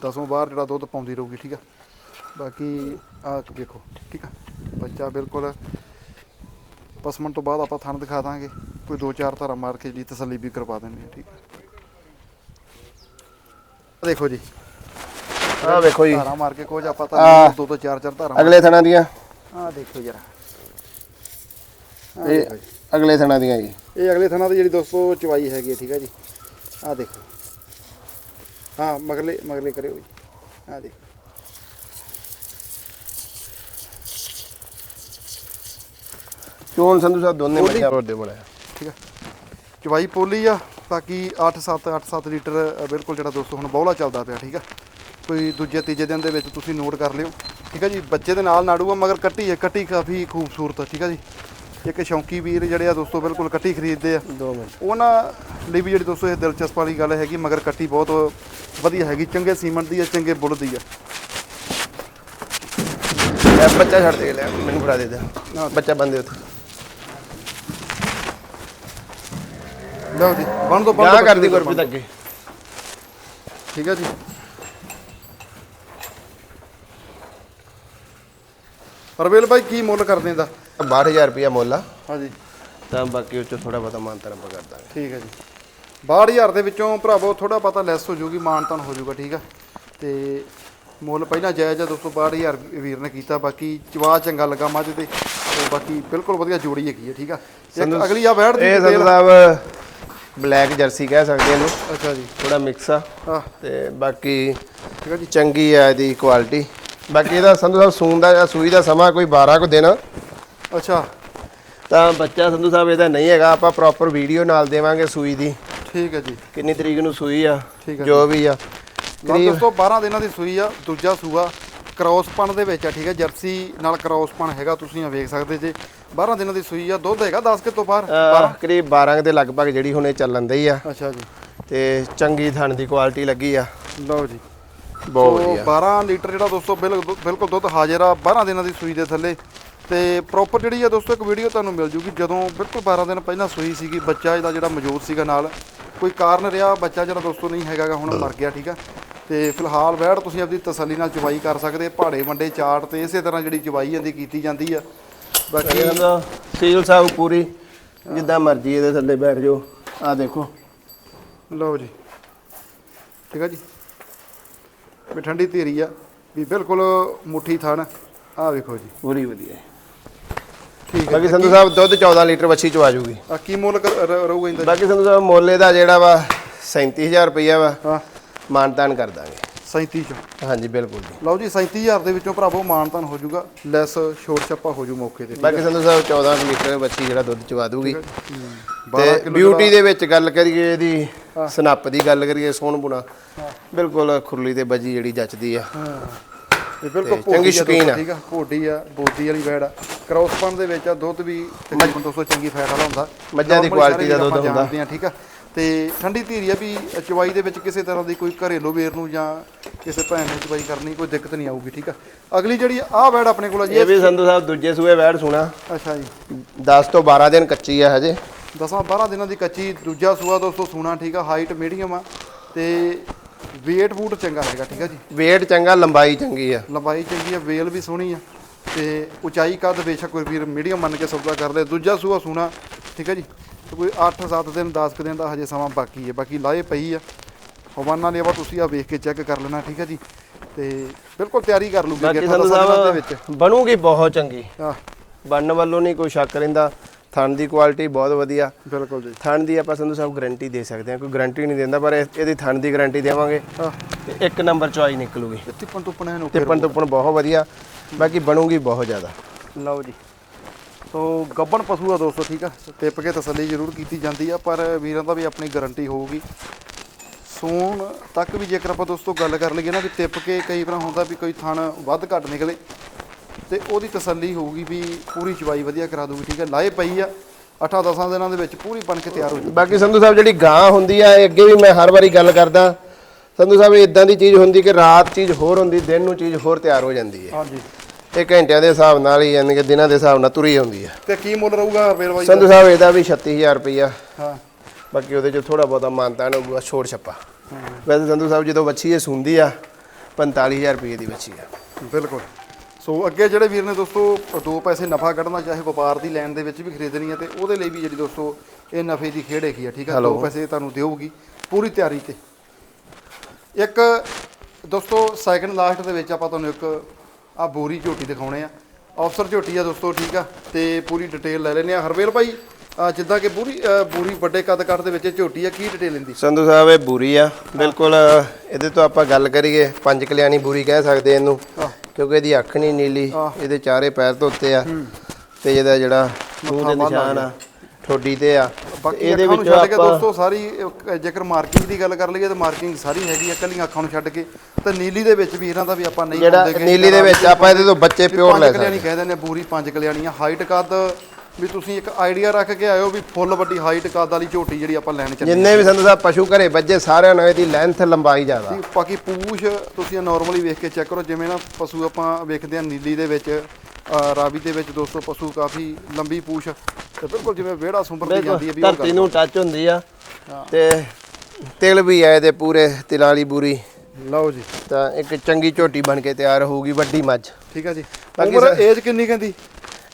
ਦਸੋਂ ਬਾਹਰ ਜਿਹੜਾ ਦੁੱਧ ਪਾਉਂਦੀ ਰਹੂਗੀ ਠੀਕ ਆ ਬਾਕੀ ਆ ਵੇਖੋ ਠੀਕ ਆ ਬੱਚਾ ਬਿਲਕੁਲ ਪਸਮਣ ਤੋਂ ਬਾਅਦ ਆਪਾਂ ਥਣ ਦਿਖਾ ਦਾਂਗੇ। ਕੋਈ ਦੋ ਚਾਰ ਧਾਰਾ ਮਾਰ ਕੇ ਜੀ ਤਸੱਲੀ ਵੀ ਕਰਵਾ ਦਿੰਦੇ ਆ ਠੀਕ ਆ ਆਹ ਦੇਖੋ ਜੀ। ਆਹ ਵੇਖੋ ਜੀ। ਧਾਰਾ ਮਾਰ ਕੇ ਕੁਝ ਆਪਾਂ ਆਹ। ਤਾਂ ਦੋ ਤੋਂ ਚਾਰ ਚਾਰ ਧਾਰਾ ਅਗਲੇ ਥਣਾ ਦੀਆਂ। ਆ ਦੇਖੋ ਜਰਾ। ਆਹ ਇਹ ਦੇਖੋ ਜੀ। ਅਗਲੇ ਥਣਾ ਦੀਆਂ ਜੀ। ਇਹ ਅਗਲੇ ਥਾਂ ਦੀ ਜਿਹੜੀ ਦੋਸਤੋ ਚਵਾਈ ਹੈਗੀ ਹੈ ਠੀਕ ਹੈ ਜੀ। ਆਹ ਦੇਖੋ। ਹਾਂ ਮਗਲੇ ਮਗਲੇ ਕਰਿਓ ਜੀ। ਆਹ ਦੇਖੋ। ਚੋਣ ਸੰਧੂ ਸਾਹਿਬ ਦੋਨੇ ਬੱਚਾ ਰੋਡੇ ਬਣਾਇਆ ਠੀਕ ਹੈ। ਚਵਾਈ ਪੋਲੀ ਆ। ਬਾਕੀ 8-7 8-7 ਲੀਟਰ ਬਿਲਕੁਲ ਜਿਹੜਾ ਦੋਸਤੋ ਹੁਣ ਬੌਲਾ ਚੱਲਦਾ ਪਿਆ ਠੀਕ ਆ? ਕੋਈ ਦੂਜੇ ਤੀਜੇ ਦਿਨ ਦੇ ਵਿੱਚ ਤੁਸੀਂ ਨੋਟ ਕਰ ਲਿਓ ਠੀਕ ਹੈ ਜੀ? ਬੱਚੇ ਦੇ ਨਾਲ ਨਾੜੂ ਆ ਮਗਰ ਕੱਟੀ ਹੈ ਕੱਟੀ ਕਾਫੀ ਖੂਬਸੂਰਤ ਆ ਠੀਕ ਹੈ ਜੀ? ਇੱਕ ਸ਼ੌਂਕੀ ਵੀਰ ਜਿਹੜੇ ਆ ਦੋਸਤੋ ਬਿਲਕੁਲ ਕੱਟੀ ਖਰੀਦਦੇ ਆ। 2 ਮਿੰਟ। ਉਹਨਾਂ ਲਈ ਵੀ ਜਿਹੜੀ ਦੋਸਤੋ ਇਹ ਦਿਲਚਸਪ ਵਾਲੀ ਗੱਲ ਹੈਗੀ ਮਗਰ ਕੱਟੀ ਬਹੁਤ ਵਧੀਆ ਹੈਗੀ ਚੰਗੇ ਸੀਮੈਂਟ ਦੀ ਹੈ ਚੰਗੇ ਬੁੱਲ ਦੀ ਹੈ ਲੈ ਬੱਚਾ ਛੱਡ ਦੇ ਲੈ ਮੈਨੂੰ ਫੜਾ ਦੇ ਦੇ। ਬੱਚਾ ਬੰਦੇ ਉੱਥੇ ਲਓ ਜੀ ਬਣ ਦੋ ਬਣ ਦੋ ਕਰਦੀ ਗੁਰਪ੍ਰੀਤ ਅੱਗੇ। ਠੀਕ ਹੈ ਜੀ। ਪਰਵੇਲ ਭਾਈ ਕੀ ਮੁੱਲ ਕਰਦੇ ਇਹਦਾ? 62000 ਰੁਪਇਆ ਮੁੱਲ ਆ। ਹਾਂਜੀ। ਤਾਂ ਬਾਕੀ ਉੱਚ ਥੋੜਾ ਬਹੁਤਾ ਮਾਨਤਨ ਆਪਾਂ ਕਰ ਦਾਂਗੇ। ਠੀਕ ਹੈ ਜੀ। 62000 ਦੇ ਵਿੱਚੋਂ ਭਰਾਵੋ ਥੋੜਾ ਪਤਾ ਲੈਸ ਹੋ ਜੂਗੀ ਮਾਨਤਨ ਹੋ ਜੂਗਾ ਠੀਕ ਆ। ਤੇ ਮੁੱਲ ਪਹਿਲਾਂ ਜਾਇਜ਼ ਆ ਦੋਸਤੋ 62000 ਵੀਰ ਨੇ ਕੀਤਾ। ਬਾਕੀ ਚਵਾ ਚੰਗਾ ਲੱਗਾ ਮੱਝ ਤੇ। ਬਾਕੀ ਬਿਲਕੁਲ ਵਧੀਆ ਜੋੜੀ ਹੈਗੀ ਹੈ ਠੀਕ ਆ। ਅਗਲੀ ਆ ਵੈੜ ਦੀ ਇਹ ਸਾਹਿਬ ਬਲੈਕ ਜਰਸੀ ਕਹਿ ਸਕਦੇ ਇਹਨੂੰ। ਅੱਛਾ ਜੀ। ਥੋੜਾ ਮਿਕਸ ਆ। ਆ ਤੇ ਬਾਕੀ ਠੀਕ ਹੈ ਜੀ। ਚੰਗੀ ਆ ਇਹਦੀ ਕੁਆਲਿਟੀ ਬਾਕੀ ਇਹਦਾ ਸੰਧੂ ਸਾਹਿਬ ਸੂਣ ਦਾ ਜਾਂ ਸੂਈ ਦਾ ਸਮਾਂ ਕੋਈ 12 ਕੁ ਦਿਨ। ਅੱਛਾ। ਤਾਂ ਬੱਚਾ ਸੰਧੂ ਸਾਹਿਬ ਇਹਦਾ ਨਹੀਂ ਹੈਗਾ ਆਪਾਂ ਪ੍ਰੋਪਰ ਵੀਡੀਓ ਨਾਲ ਦੇਵਾਂਗੇ ਸੂਈ ਦੀ। ਠੀਕ ਹੈ ਜੀ। ਕਿੰਨੀ ਤਰੀਕ ਨੂੰ ਸੂਈ ਆ ਠੀਕ ਹੈ ਜੋ। ਵੀ ਆ। ਲਓ ਦੋਸਤੋ 12 ਦਿਨਾਂ ਦੀ ਸੂਈ ਆ ਦੂਜਾ ਸੂਆ। ਕ੍ਰੋਸਪਣ ਦੇ ਵਿੱਚ ਆ ਠੀਕ ਹੈ ਜਰਸੀ ਨਾਲ ਕ੍ਰੋਸਪਣ ਹੈਗਾ ਤੁਸੀਂ ਆ ਵੇਖ ਸਕਦੇ ਜੇ। 12 ਦਿਨਾਂ ਦੀ ਸੂਈ ਆ ਦੁੱਧ ਹੈਗਾ 10 ਕਿ ਤੋਂ ਬਾਹਰ? ਅਹ, ਕਰੀਬ 12 ਦੇ ਲਗਭਗ ਜਿਹੜੀ ਹੁਣ ਚੱਲਣ ਦਈ ਆ। ਅੱਛਾ ਜੀ। ਤੇ ਚੰਗੀ ਥਣ ਦੀ ਕੁਆਲਿਟੀ ਲੱਗੀ ਆ। ਲਓ ਜੀ। ਬਹੁਤ ਵਧੀਆ। 12 ਲੀਟਰ ਜਿਹੜਾ ਦੋਸਤੋ ਬਿਲਕੁਲ ਦੁੱਧ ਹਾਜ਼ਰ ਆ 12 ਦਿਨਾਂ ਦੀ ਸੂਈ ਦੇ ਥੱਲੇ। ਤੇ ਪ੍ਰੋਪਰ ਜਿਹੜੀ ਆ ਦੋਸਤੋ ਇੱਕ ਵੀਡੀਓ ਤੁਹਾਨੂੰ ਮਿਲ ਜੂਗੀ ਜਦੋਂ ਬਿਲਕੁਲ 12 ਦਿਨ ਪਹਿਲਾਂ ਸੂਈ ਸੀਗੀ ਬੱਚਾ ਇਹਦਾ ਜਿਹੜਾ ਮੌਜੂਦ ਸੀਗਾ ਨਾਲ। ਕੋਈ ਕਾਰਨ ਰਿਹਾ ਬੱਚਾ ਜਿਹੜਾ ਦੋਸਤੋ ਨਹੀਂ ਹੈਗਾਗਾ ਹੁਣ ਮਰ ਗਿਆ ਠੀਕ ਆ। ਤੇ ਫਿਲਹਾਲ ਵੈੜ ਤੁਸੀਂ ਆਪਦੀ ਤਸੱਲੀ ਨਾਲ ਚਵਾਈ ਕਰ ਸਕਦੇ ਪਹਾੜੇ ਵੰਡੇ ਚਾਟ ਤੇ ਇਸੇ ਤਰ੍ਹਾਂ ਜਿਹੜੀ ਚਵਾਈ ਇਹਦੀ ਕੀਤੀ ਜਾਂਦੀ ਆ। ਬਾਕੀ ਇਹਦਾ ਸੀਲ ਸਾਹਿਬ ਪੂਰੀ ਜਿੱਦਾਂ ਮਰਜ਼ੀ ਇਹਦੇ ਥੱਲੇ ਬੈਠ ਜਾਓ। ਆ ਦੇਖੋ। ਲਓ ਜੀ। ਠੀਕ ਆ ਜੀ। ਵੀ ਠੰਡੀ ਧੀਰੀ ਆ। ਵੀ ਬਿਲਕੁਲ ਮੁੱਠੀ ਥਣ। ਆ ਵੇਖੋ ਜੀ। ਪੂਰੀ ਵਧੀਆ। ਠੀਕ ਬਾਕੀ ਸੰਧੂ ਸਾਹਿਬ ਦੁੱਧ 14 ਲੀਟਰ ਵੱਛੀ ਚ ਆ ਜਾਊਗੀ। ਆ ਕੀ ਮੁੱਲ ਕਰ- ਰ- ਰਹੂਗਾ ਇਹਦਾ ਬਾਕੀ ਸੰਧੂ ਸਾਹਿਬ ਮੁੱਲ ਇਹਦਾ ਜਿਹੜਾ ਵਾ 37000 ਰੁਪਈਆ ਵਾ। ਹਾਂ। ਮਾਨਤਾਨ ਕਰ ਦਾਂਗੇ। 37 ਚ। ਹਾਂਜੀ ਬਿਲਕੁਲ ਜੀ। ਲਓ ਜੀ 37000 ਦੇ ਵਿੱਚੋਂ ਭਰਾਵੋ ਮਾਨਤਨ ਹੋ ਜਾਊਗਾ ਲੈਸ ਛੋਟ ਛੱਪਾ ਹੋ ਜੂ ਮੌਕੇ ਤੇ ਬਾਕੀ ਸੰਧੂ ਸਾਹਿਬ 14 ਕੁ ਲੀਟਰ ਵੱਛੀ ਜਿਹੜਾ ਦੁੱਧ ਚਵਾ ਦੂਗੀ 12 ਤੇ ਬਿਊਟੀ ਦੇ ਵਿੱਚ ਗੱਲ ਕਰੀਏ ਇਹਦੀ ਸਨੱਪ ਦੀ ਗੱਲ ਕਰੀਏ ਸੋਹਣ ਬੁਣਾ। ਬਿਲਕੁਲ ਖੁਰਲੀ ਤੇ ਬੱਜੀ ਜਿਹੜੀ ਜੱਚਦੀ ਆ। ਇਹ ਬਿਲਕੁਲ ਚੰਗੀ ਆ ਸ਼ੌਕੀਨ ਆ। ਠੀਕ ਆ ਭੋਡੀ ਆ ਬੋਦੀ ਵਾਲੀ ਵੈੜ ਆ। ਕ੍ਰੋਸ ਪਨ ਦੇ ਵਿੱਚ ਆ ਦੁੱਧ ਵੀ ਤਕਰੀਬਨ 200 ਚੰਗੀ ਫੈਟ ਵਾਲਾ ਹੁੰਦਾ। ਮੱਝਾਂ ਦੀ quality ਦਾ ਦੁੱਧ ਹੁੰਦਾ। ਠੀਕ ਆ। ਤੇ ਠੰਡੀ ਧੀਰੀ ਆ ਵੀ ਚਵਾਈ ਦੇ ਵਿੱਚ ਕਿਸੇ ਤਰ੍ਹਾਂ ਦੀ ਕੋਈ ਘਰੇਲੂ ਵੇਰ ਨੂੰ ਜਾਂ ਕਿਸੇ ਭੈਣ ਨੇ ਚਵਾਈ ਕਰਨੀ ਕੋਈ ਦਿੱਕਤ ਨਹੀਂ ਆਊਗੀ ਠੀਕ ਆ? ਅਗਲੀ ਜਿਹੜੀ ਆਹ ਵੈੜ ਆਪਣੇ ਕੋਲ ਆ ਜੀ। ਇਹ ਵੀ ਸੰਧੂ ਸਾਹਿਬ ਦੂਜੇ ਸੂਏ ਵੈੜ ਸੁਣਾ। ਅੱਛਾ ਜੀ। 10 ਤੋਂ 12 ਦਿਨ ਕੱਚੀ ਆ ਹਜੇ। ਦਸਾਂ 12 ਦਿਨਾਂ ਦੀ ਕੱਚੀ ਦੂਜਾ ਸੂਆ ਦੋਸਤੋ ਸੂਣਾ ਠੀਕ ਆ ਹਾਈਟ ਮੀਡੀਅਮ ਆ। ਤੇ weight ਬੂਟ ਚੰਗਾ ਹੈਗਾ ਠੀਕ ਆ ਜੀ। ਵੇਟ ਚੰਗਾ ਲੰਬਾਈ ਚੰਗੀ ਆ। ਲੰਬਾਈ ਚੰਗੀ ਆ ਵੇਲ ਵੀ ਸੋਹਣੀ ਆ। ਤੇ ਉਚਾਈ ਕੱਦ ਬੇਸ਼ੱਕ ਕੋਈ ਵੀਰ ਮੀਡੀਅਮ ਮੰਨ ਕੇ ਸੌਦਾ ਕਰ ਲੈ। ਦੂਜਾ ਸੂਆ ਸੂਣਾ ਠੀਕ ਆ ਜੀ। ਤੇ ਕੋਈ 8-7 ਦਿਨ 10 ਕੁ ਦਿਨ ਦਾ ਹਜੇ ਸਮਾਂ ਬਾਕੀ ਹੈ। ਬਾਕੀ ਲਾਏ ਪਈ ਆ। ਹਵਾਨਾ ਲੇਵਾ ਤੁਸੀਂ ਆ ਵੇਖ ਕੇ ਚੈੱਕ ਕਰ ਲੈਣਾ ਠੀਕ ਆ ਜੀ? ਤੇ ਬਿਲਕੁਲ ਤਿਆਰੀ ਕਰ ਲੂਗੀ ਬਾਕੀ ਸੰਧੂ ਸਾਹਿਬ ਬਣੂਗੀ ਬਹੁਤ ਚੰਗੀ। ਆ ਬਣਨ ਵੱਲੋਂ ਨਹੀਂ ਕੋਈ ਸ਼ੱਕ ਰਹਿੰਦਾ। ਥਣ ਦੀ ਕੁਆਲਿਟੀ ਬਹੁਤ ਵਧੀਆ। ਬਿਲਕੁਲ ਜੀ। ਥਣ ਦੀ ਆਪਾਂ ਸੰਧੂ ਸਾਹਿਬ ਗਾਰੰਟੀ ਦੇ ਸਕਦੇ ਹਾਂ। ਕੋਈ ਗਾਰੰਟੀ ਨਹੀਂ ਦਿੰਦਾ ਪਰ ਇਹ- ਇਹਦੀ ਥਣ ਦੀ ਗਾਰੰਟੀ ਦੇਵਾਂਗੇ। ਤੇ ਇੱਕ ਨੰਬਰ ਚੁਆਈ ਨਿਕਲੂਗੀ। ਤੇ ਟਿੱਪਣ ਟੁੱਪਣ ਨੂੰ ਟਿੱਪਣ ਟੁੱਪਣ ਬਹੁਤ ਵਧੀਆ। ਬਾਕੀ ਬਣੂਗੀ ਬਹੁਤ ਜ਼ਿਆਦਾ। ਲਓ ਜੀ। ਸੋ ਗੱਬਣ ਪਸ਼ੂ ਆ ਦੋਸਤੋ ਠੀਕ ਆ? ਟਿੱਪ ਕੇ ਤਸੱਲੀ ਜ਼ਰੂਰ ਕੀਤੀ ਜਾਂਦੀ ਆ ਪਰ ਵੀਰਾਂ ਦਾ ਵੀ ਆਪਣੀ ਗਾਰੰਟੀ ਹੋਊਗੀ। ਸੂਣ ਤੱਕ ਵੀ ਜੇਕਰ ਆਪਾਂ ਦੋਸਤੋ ਗੱਲ ਕਰ ਲਈਏ ਨਾ ਵੀ ਟਿੱਪ ਕੇ ਕਈ ਵਾਰ ਹੁੰਦਾ ਵੀ ਕੋਈ ਥਣ ਵੱਧ ਘੱਟ ਨਿਕਲੇ ਤੇ ਉਹਦੀ ਤਸੱਲੀ ਹੋਊਗੀ ਵੀ ਪੂਰੀ ਚਵਾਈ ਵਧੀਆ ਕਰਾ ਦੂਗੀ ਠੀਕ ਆ? ਲਾਏ ਪਈ ਆ 8-10 ਦਿਨਾਂ ਦੇ ਵਿੱਚ ਪੂਰੀ ਬਣ ਕੇ ਤਿਆਰ ਹੋ ਜੂ ਬਾਕੀ ਸੰਧੂ ਸਾਹਿਬ ਜਿਹੜੀ ਗਾਂ ਹੁੰਦੀ ਆ ਇਹ ਅੱਗੇ ਵੀ ਮੈਂ ਹਰ ਵਾਰੀ ਗੱਲ ਕਰਦਾ ਸੰਧੂ ਸਾਹਿਬ ਇਦਾਂ ਦੀ ਚੀਜ਼ ਹੁੰਦੀ ਕਿ ਰਾਤ ਚੀਜ਼ ਹੋਰ ਹੁੰਦੀ ਦਿਨ ਨੂੰ ਚੀਜ਼ ਹੋਰ ਤਿਆਰ ਹੋ ਜਾਂਦੀ ਹੈ। ਹਾਂਜੀ। ਇਹ ਘੰਟਿਆਂ ਦੇ ਹਿਸਾਬ ਨਾਲ ਹੀ ਯਾਨੀ ਕਿ ਦਿਨਾਂ ਦੇ ਹਿਸਾਬ ਨਾਲ ਤੁਰੀ ਆਉਂਦੀ ਹੈ ਤੇ ਕੀ ਮੁੱਲ ਰਹੂਗਾ ਹਰਵੇਲ ਬਾਈ ਸੰਧੂ ਸਾਹਿਬ ਇਹਦਾ ਵੀ 36000 ਰੁਪਈਆ। ਹਾਂ। ਬਾਕੀ ਉਹਦੇ ਚ ਥੋੜਾ ਬਹੁਤਾ ਮਾਨਤਾਨ ਹੋਊਗਾ ਛੋੜ ਛੱਪਾ। ਵੈਸੇ ਸੰਧੂ ਸਾਹਿਬ ਜਦੋਂ ਵੱਛੀ ਇਹ ਸੁੰਦੀ ਆ 45000 ਰੁਪਏ ਦੀ ਵੱਛੀ ਆ। ਬਿਲਕੁਲ। ਸੋ ਅੱਗੇ ਜਿਹੜੇ ਵੀਰ ਨੇ ਦੋਸਤੋ ਦੋ ਪੈਸੇ ਨਫਾ ਕੱਢਣਾ ਚਾਹੇ ਵਪਾਰ ਦੀ ਲੈਣ ਦੇ ਵਿੱਚ ਵੀ ਖਰੀਦਣੀ ਹੈ ਤੇ ਉਹਦੇ ਲਈ ਵੀ ਜਿਹੜੀ ਦੋਸਤੋ ਇਹ ਨਫੇ ਦੀ ਖੇਡ ਹੈਗੀ ਆ ਠੀਕ ਆ? ਦੋ ਪੈਸੇ ਤੁਹਾਨੂੰ ਦੇਊਗੀ ਪੂਰੀ ਤਿਆਰੀ ਤੇ। ਇੱਕ ਦੋਸਤੋ ਸੈਕੰਡ ਲਾਸਟ ਦੇ ਵਿੱਚ ਆਪਾਂ ਤੁਹਾਨੂੰ ਇੱਕ ਆ ਬੋਰੀ ਝੋਟੀ ਦਿਖਾਉਣੇ ਆ। ਅਫਸਰ ਝੋਟੀ ਆ ਦੋਸਤੋ ਠੀਕ ਆ? ਤੇ ਪੂਰੀ ਡਿਟੇਲ ਲੈ ਲੈਨੇ ਆ। ਹਰਵੇਲ ਭਾਈ ਜਿੱਦਾਂ ਕਿ ਪੂਰੀ ਬੋਰੀ ਵੱਡੇ ਕੱਦ ਕੱਟ ਦੇ ਵਿੱਚ ਝੋਟੀ ਆ ਕੀ ਡਿਟੇਲ ਲੈਂਦੀ? ਸੰਧੂ ਸਾਹਿਬ ਇਹ ਬੂਰੀ ਆ। ਬਿਲਕੁਲ ਇਹਦੇ ਤੋਂ ਆਪਾਂ ਗੱਲ ਕਰੀਏ ਪੰਜ ਕਲਿਆਣੀ ਬੂਰੀ ਕਹਿ ਸਕਦੇ ਇਹਨੂੰ। ਕਿਉਂਕਿ ਇਹਦੀ ਅੱਖ ਨਹੀਂ ਨੀਲੀ। ਇਹਦੇ ਚਾਰੇ ਪੈਰ ਧੋਤੇ ਆ। ਤੇ ਇਹਦਾ ਜਿਹੜਾ ਮੂੰਹ ਦੇ ਨਿਸ਼ਾਨ ਆ। ਠੋਡੀ ਤੇ ਆ। ਇਹਦੇ ਨੂੰ ਵਿੱਚੋਂ ਛੱਡ ਕੇ ਆਪਾਂ ਦੋਸਤੋ ਸਾਰੀ ਜੇਕਰ ਮਾਰਕਿੰਗ ਦੀ ਗੱਲ ਕਰ ਲਈਏ ਤਾਂ ਮਾਰਕਿੰਗ ਸਾਰੀ ਹੈਗੀ ਆ ਕੱਲੀਆਂ ਅੱਖਾਂ ਨੂੰ ਛੱਡ ਕੇ। ਤੇ ਨੀਲੀ ਦੇ ਵਿੱਚ ਵੀ ਇਹਨਾਂ ਦਾ ਵੀ ਆਪਾਂ ਨਹੀਂ ਜਿਹੜਾ। ਨੀਲੀ ਦੇ ਵਿੱਚ ਆਪਾਂ ਇਹਦੇ ਤੋਂ ਬੱਚੇ ਪਿਓਰ ਲੈ ਸਕਦੇ। ਕਹਿ ਦਿੰਦੇ ਆ, ਪੂਰੀ ਪੰਜ ਕਲਿਆਣੀਆਂ ਹਾਈਟ ਕੱਦ ਵੀ ਤੁਸੀਂ ਇੱਕ ਆਈਡੀਆ ਰੱਖ ਕੇ ਆਇਓ ਵੀ ਫੁੱਲ ਵੱਡੀ ਹਾਈਟ ਕੱਦ ਵਾਲੀ ਝੋਟੀ ਜਿਹੜੀ ਆਪਾਂ ਲੈਣ ਚੱਲੇ ਜਿੰਨੇ ਵੀ ਸੰਧੂ ਸਾਹਿਬ ਪਸ਼ੂ ਘਰੇ ਬੱਜੇ ਸਾਰਿਆਂ ਨੂੰ ਇਹਦੀ ਲੈਂਥ ਲੰਬਾਈ ਜ਼ਿਆਦਾ। ਬਾਕੀ ਪੂਛ ਤੁਸੀਂ ਨਾਰਮਲੀ ਵੇਖ ਕੇ ਚੈੱਕ ਕਰੋ ਜਿਵੇਂ ਨਾ ਪਸ਼ੂ ਆਪਾਂ ਵੇਖਦੇ ਆ ਨੀਲੀ ਦੇ ਵਿੱਚ ਰਾਵੀ ਦੇ ਵਿੱਚ ਦੋਸਤੋ ਪਸ਼ੂ ਕਾਫੀ ਲੰਬੀ ਪੂਛ ਤੇ ਬਿਲਕੁਲ ਜਿਵੇਂ ਵਿਹੜਾ ਸੁੰਬਰਦੀ ਜਾਂਦੀ ਹੈ ਵੀ ਉਹ ਧਰਤੀ ਨੂੰ ਟੱਚ ਹੁੰਦੀ ਆ ਤੇ ਤਿਲ ਵੀ ਆ ਇਹਦੇ ਪੂਰੇ ਤਿਲਾਂ ਵਾਲੀ ਬੂਰੀ। ਲਓ ਜੀ। ਤਾਂ ਇੱਕ ਚੰਗੀ ਝੋਟੀ ਬਣ ਕੇ ਤਿਆਰ ਹੋਊਗੀ ਵੱਡੀ ਮੱਝ। ਠੀਕ ਆ ਜੀ। ਬਾਕੀ ਉਮਰ ਏਜ ਕਿੰਨੀ ਕਹਿੰਦੀ?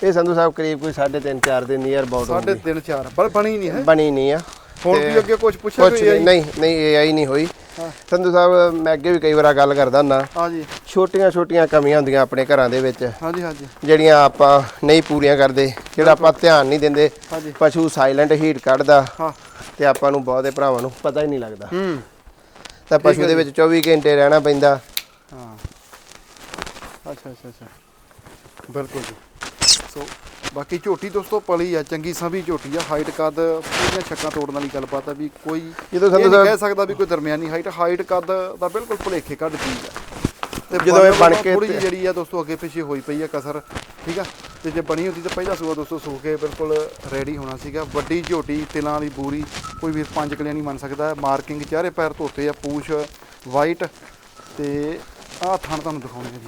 ਇਹ ਸੰਧੂ ਸਾਹਿਬ ਕਰੀਬ ਕੋਈ 3.5 4 ਦੇ ਨੀਅਰ ਅਬਾਊਟ ਸਾਢੇ ਤਿੰਨ ਚਾਰ। ਪਰ ਬਣੀ ਨਹੀਂ ਹੈ। ਬਣੀ ਨਹੀਂ ਆ। ਹੁਣ ਵੀ ਅੱਗੇ ਕੁਝ ਪੁੱਛਿਆ ਕੁਛ ਕੋਈ ਨਹੀਂ ਨਹੀਂ ਨਹੀਂ ਏਆਈ ਨਹੀਂ ਹੋਈ। ਸੰਧੂ ਸਾਹਿਬ ਮੈਂ ਅੱਗੇ ਵੀ ਕਈ ਵਾਰ ਗੱਲ ਕਰਦਾ ਹੁੰਦਾ। ਛੋਟੀਆਂ ਛੋਟੀਆਂ ਕਮੀਆਂ ਹੁੰਦੀਆਂ ਆਪਣੇ ਘਰਾਂ ਦੇ ਵਿੱਚ। ਹਾਂਜੀ ਹਾਂਜੀ। ਜਿਹੜੀਆਂ ਆਪਾਂ ਨਹੀਂ ਪੂਰੀਆਂ ਕਰਦੇ ਜਿਹੜਾ ਆਪਾਂ ਧਿਆਨ ਨਹੀਂ ਦਿੰਦੇ। ਹਾਂਜੀ। ਪਸ਼ੂ ਸਾਇਲੈਂਟ ਹੀਟ ਕੱਢਦਾ ਹਾਂ। ਤੇ ਆਪਾਂ ਨੂੰ ਬਹੁਤੇ ਭਰਾਵਾਂ ਨੂੰ ਪਤਾ ਹੀ ਨਹੀਂ ਲੱਗਦਾ। ਹੂੰ। ਤਾਂ ਪਸ਼ੂ ਦੇ ਵਿੱਚ 24 ਘੰਟੇ ਰਹਿਣਾ ਪੈਂਦਾ। ਹਾਂ। ਅੱਛਾ ਅੱਛਾ ਅੱਛਾ। ਬਿਲਕੁਲ ਜੀ। ਸੋ ਬਾਕੀ ਝੋਟੀ ਦੋਸਤੋ ਪਲੀ ਆ ਚੰਗੀ ਸਭੀ ਝੋਟੀ ਆ ਹਾਈਟ ਕੱਦ ਪੂਰੀਆਂ ਛੱਕਾਂ ਤੋੜਨ ਵਾਲੀ ਗੱਲਬਾਤ ਆ ਵੀ ਕੋਈ ਇਹ ਨਹੀਂ ਸਾਹਿਬ ਕਹਿ ਸਕਦਾ ਵੀ ਕੋਈ ਦਰਮਿਆਨੀ ਹਾਈਟ ਹਾਈਟ ਕੱਦ ਦਾ ਬਿਲਕੁਲ ਭੁਲੇਖੇ ਕੱਢ ਚੀਜ਼ ਆ। ਤੇ ਜਦੋਂ ਇਹ ਬਣ ਕੇ ਥੋੜੀ ਜਿਹੜੀ ਆ ਦੋਸਤੋ ਅੱਗੇ ਪਿੱਛੇ ਹੋਈ ਪਈ ਆ ਕਸਰ ਠੀਕ ਆ? ਤੇ ਜੇ ਬਣੀ ਹੁੰਦੀ ਤਾਂ ਪਹਿਲਾ ਸੂਆ ਦੋਸਤੋ ਸੂ ਕੇ ਬਿਲਕੁਲ ਰੈਡੀ ਹੋਣਾ ਸੀਗਾ। ਵੱਡੀ ਝੋਟੀ ਤਿਲਾਂ ਵਾਲੀ ਬੂਰੀ ਕੋਈ ਵੀ ਪੰਜ ਕਲਿਆਂ ਨਹੀਂ ਮੰਨ ਸਕਦਾ। ਮਾਰਕਿੰਗ ਚਾਰੇ ਪੈਰ ਧੋਤੇ ਆ ਪੂਛ ਵਾਈਟ ਤੇ ਆਹ ਥਣ ਤੁਹਾਨੂੰ ਦਿਖਾਉਣੇ ਆ ਜੀ।